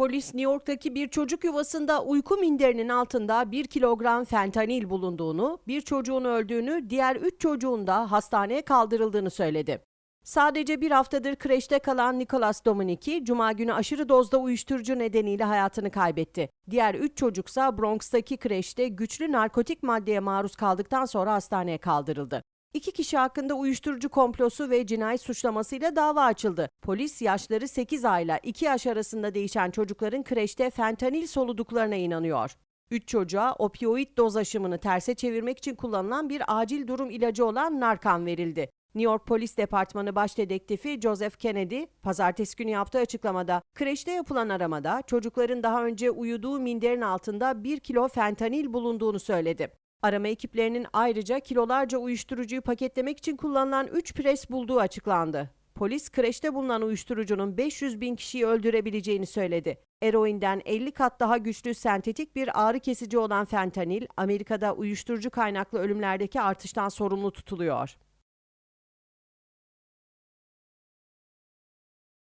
Polis New York'taki bir çocuk yuvasında uyku minderinin altında 1 kilogram fentanil bulunduğunu, bir çocuğun öldüğünü, diğer 3 çocuğun da hastaneye kaldırıldığını söyledi. Sadece bir haftadır kreşte kalan Nicholas Dominic'i cuma günü aşırı dozda uyuşturucu nedeniyle hayatını kaybetti. Diğer 3 çocuksa Bronx'taki kreşte güçlü narkotik maddeye maruz kaldıktan sonra hastaneye kaldırıldı. İki kişi hakkında uyuşturucu komplosu ve cinayet suçlamasıyla dava açıldı. Polis yaşları 8 ayla 2 yaş arasında değişen çocukların kreşte fentanil soluduklarına inanıyor. Üç çocuğa opioid doz aşımını terse çevirmek için kullanılan bir acil durum ilacı olan Narcan verildi. New York Polis Departmanı Baş Dedektifi Joseph Kennedy, pazartesi günü yaptığı açıklamada, kreşte yapılan aramada çocukların daha önce uyuduğu minderin altında 1 kilo fentanil bulunduğunu söyledi. Arama ekiplerinin ayrıca kilolarca uyuşturucuyu paketlemek için kullanılan 3 pres bulduğu açıklandı. Polis kreşte bulunan uyuşturucunun 500 bin kişiyi öldürebileceğini söyledi. Eroinden 50 kat daha güçlü sentetik bir ağrı kesici olan fentanil, Amerika'da uyuşturucu kaynaklı ölümlerdeki artıştan sorumlu tutuluyor.